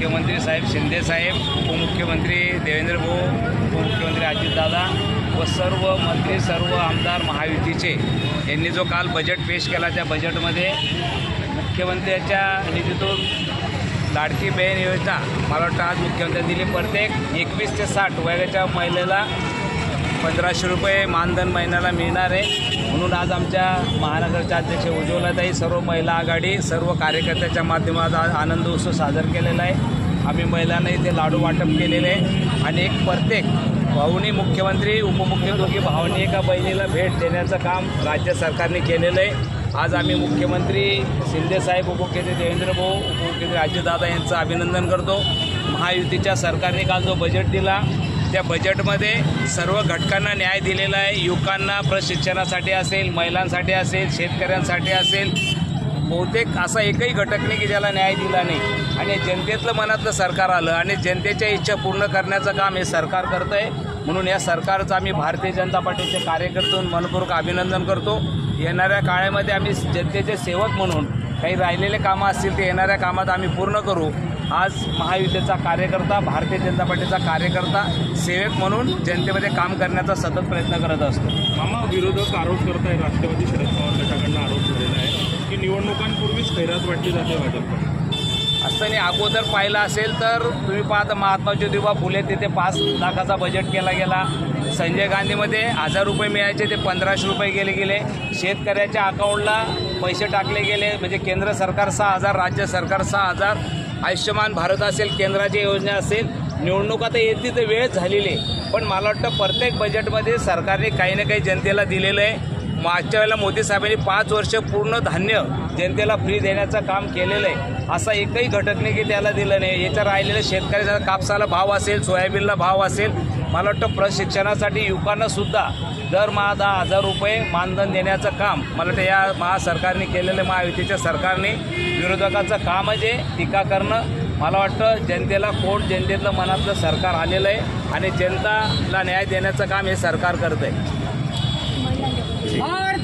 मुख्यमंत्री साहेब शिंदेसाहेब उपमुख्यमंत्री देवेंद्र भाऊ उपमुख्यमंत्री अजितदादा व सर्व मंत्री सर्व आमदार महायुतीचे. यांनी जो काल बजेट पेश केला त्या बजेटमध्ये मुख्यमंत्र्याच्या निधीतून लाडकी बहीण योजना मला वाटतं आज मुख्यमंत्र्यांनी दिली. प्रत्येक एकवीस ते साठ वयाच्या महिलेला पंधराशे रुपये मानधन महिन्याला मिळणार आहे. म्हणून आज आमच्या महानगरच्या अध्यक्ष उज्ज्वलताई सर्व महिला आघाडी सर्व कार्यकर्त्याच्या माध्यमात आज आनंद उत्सव साजरा केलेला आहे. आम्ही महिलांना इथे लाडू वाटप केलेले आहे. आणि एक प्रत्येक भाऊनी मुख्यमंत्री उपमुख्यमंत्री दोघी एका बहिणीला भेट देण्याचं काम राज्य सरकारने केलेलं आहे. आज आम्ही मुख्यमंत्री शिंदेसाहेब उपमुख्यमंत्री देवेंद्र भाऊ उपमुख्यमंत्री अजितदादा यांचं अभिनंदन करतो. महायुतीच्या सरकारने काल जो बजेट दिला त्या बजेटमध्ये सर्व घटकांना न्याय दिलेला आहे. युवकांना प्रशिक्षणासाठी असेल महिलांसाठी असेल शेतकऱ्यांसाठी असेल. बहुतेक असा एकही घटक नाही की ज्याला न्याय दिला नाही. आणि जनतेतलं मनातलं सरकार आलं आणि जनतेच्या इच्छा पूर्ण करण्याचं काम हे सरकार करतं आहे म्हणून या सरकारचं आम्ही भारतीय जनता पार्टीचे कार्यकर्त्यातून मनपूर्वक अभिनंदन करतो. येणाऱ्या काळामध्ये आम्ही जनतेचे सेवक म्हणून काही राहिलेले कामं असतील ते येणाऱ्या कामात आम्ही पूर्ण करू. आज महायुतीचा कार्यकर्ता भारतीय जनता पार्टीचा कार्यकर्ता सेवक म्हणून जनतेमध्ये काम करण्याचा सतत प्रयत्न करत असतो. मामा विरोधक आरोप करत आहे राष्ट्रवादी शरद पवार गटाकडनं आरोप झालेला आहे. की निवडणुकांपूर्वीच खैरात वाटली जाते असं नाही अगोदर पाहिलं असेल तर तुम्ही पाहता महात्मा ज्योतिबा फुले तिथे पाच लाखाचा बजेट केला गेला. संजय गांधीमध्ये हजार रुपये मिळायचे ते पंधराशे रुपये गेले गेले. शेतकऱ्याच्या अकाउंटला पैसे टाकले गेले. म्हणजे केंद्र सरकार सहा हजार राज्य सरकार सहा हजार. आयुष्यमान भारत असेल केंद्राच्या योजना असेल निवडणूक आता येते तर वेळ झालेली आहे. पण मला वाटतं प्रत्येक बजेटमध्ये सरकारने काही ना काही जनतेला दिलेलं आहे. मागच्या वेळेला मोदी साहेबांनी पाच वर्ष पूर्ण धान्य जनतेला फ्री देण्याचं काम केलेलं आहे. असा एकही घटक नाही की त्याला दिलं नाही. याच्या राहिलेलं शेतकऱ्याचा कापसाला भाव असेल सोयाबीनला भाव असेल मला वाटतं प्रशिक्षणासाठी युवकांनासुद्धा दरमहा दहा हजार रुपये मानधन देण्याचं काम मला वाटतं या महा सरकारने केलेलं आहे, महायुतीच्या सरकारने विरोधकाचं कामच आहे टीका करणं. मला वाटतं जनतेला कोण जनतेतलं मनातलं सरकार आलेलं आहे आणि जनताला न्याय देण्याचं काम हे सरकार करतं आहे और